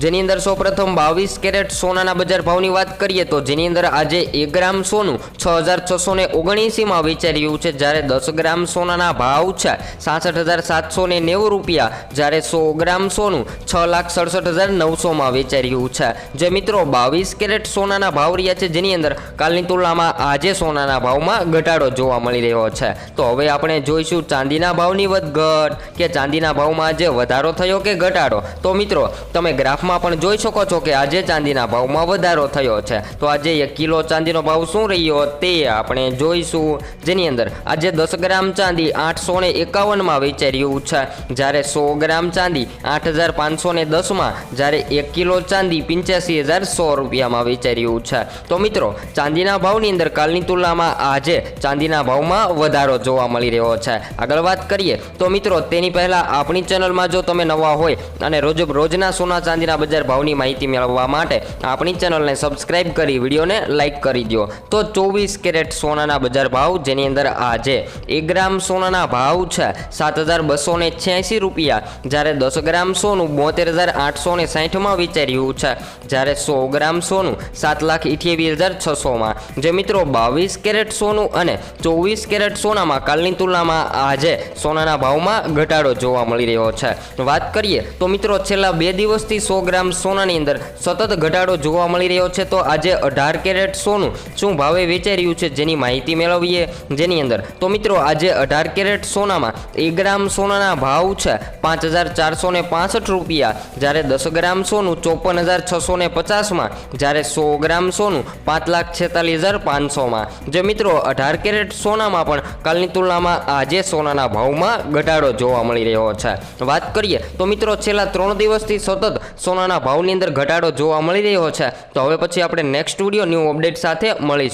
જેની અંદર સૌપ્રથમ બાવીસ કેરેટ સોનાના બજાર ભાવની વાત કરીએ તો જેની અંદર આજે એક ગ્રામ સોનું છ હજાર છસો ને ઓગણીસીમાં વેચાઈ રહ્યું છે. જ્યારે દસ ગ્રામ સોનાના ભાવ છે, સાસઠ હજાર સાતસો ને નેવું રૂપિયા. જ્યારે સો ગ્રામ સોનું છ લાખ સડસઠ હજાર નવસોમાં વેચાઈ રહ્યું છે. જે મિત્રો બાવીસ કેરેટ સોનાના ભાવ રહ્યા છે, જેની અંદર કાલની તુલનામાં આજે સોનાના ભાવમાં ઘટાડો જોવા મળી રહ્યો છે. તો હવે આપણે જોઈશું ચાંદીના ભાવની વધઘટ કે ચાંદીના ભાવમાં આજે વધારો થયો કે ઘટાડો? તો મિત્રો, તમે ગ્રાફમાં પણ જોઈ શકો છો કે આજે ચાંદીના ભાવમાં વધારો થયો છે. તો આજે એક કિલો ચાંદીનો ભાવ શું રહ્યો તે આપણે જોઈશું. જેની અંદર આજે દસ ગ્રામ ચાંદી આઠસો ને એકાવનમાં વેચાઈ છે. જ્યારે સો ગ્રામ ચાંદી આઠ હજાર પાંચસો ને દસમાં, જ્યારે એક કિલો ચાંદી પંચ્યાસી હજાર સો રૂપિયામાં વેચાઈ છે. તો મિત્રો, ચાંદીના ભાવની અંદર કાલની તુલનામાં આજે ચાંદીના ભાવમાં વધારો જોવા મળી રહ્યો છે. આગળ વાત કરીએ, તો મિત્રો, તેની પહેલાં આપણી ચેનલમાં જો તમે નવા હોય અને રોજ રોજના સોના ચાંદીના બજાર ભાવની માહિતી મેળવવા માટે આપણી ચેનલને સબસ્ક્રાઇબ કરી, વિડીયોને લાઇક કરી દો તો ચોવીસ કેરેટ સોનાના બજાર ભાવ જેની અંદર આજે એક ગ્રામ સોનાના ભાવ છે સાત હજાર બસો ને છ્યાસી રૂપિયા. જ્યારે દસ ગ્રામ સોનું બોતેર હજાર આઠસો ને સાઠમાં વિચાર્યું છે. જ્યારે સો ગ્રામ સોનું સાત લાખ અઠ્યાવીસ હજાર છસોમાં. જે મિત્રો બાવીસ કેરેટ સોનું અને ચોવીસ કેરેટ સોનામાં કાલની તુલનામાં આજે સોનાના ભાવમાં ઘટાડો જોવા મળી રહ્યો છે. વાત કરીએ તો મિત્રો છેલ્લા બે દિવસથી સો ગ્રામ સોનાની અંદર સતત ઘટાડો જોવા મળી રહ્યો છે. તો આજે અઢાર કેરેટ સોનું શું ભાવે વેચાઈ રહ્યું છે જેની માહિતી મેળવીએ? જેની અંદર, તો મિત્રો, આજે અઢાર કેરેટ સોનામાં એક ગ્રામ સોનાના ભાવ છે પાંચ હજાર ચારસો ને પાસઠ રૂપિયા. જ્યારે દસ ગ્રામ સોનું ચોપન હજાર છસો ને પચાસમાં, જ્યારે સો ગ્રામ સોનું પાંચ લાખ છેતાલીસ હજાર પાંચસોમાં. જે મિત્રો, અઢાર કેરેટ સોનામાં પણ કાલની તુલનામાં આજે સોનાના ભાવમાં ઘટાડો જોવા મળી રહ્યો છે. વાત કરીએ, તો મિત્રો, છેલ્લા ત્રણ દિવસથી સતત સોનાના ભાવની અંદર ઘટાડો જોવા મળી રહ્યો છે. તો હવે પછી આપણે નેક્સ્ટ વીડિયો ન્યૂ અપડેટ સાથે મળીશું.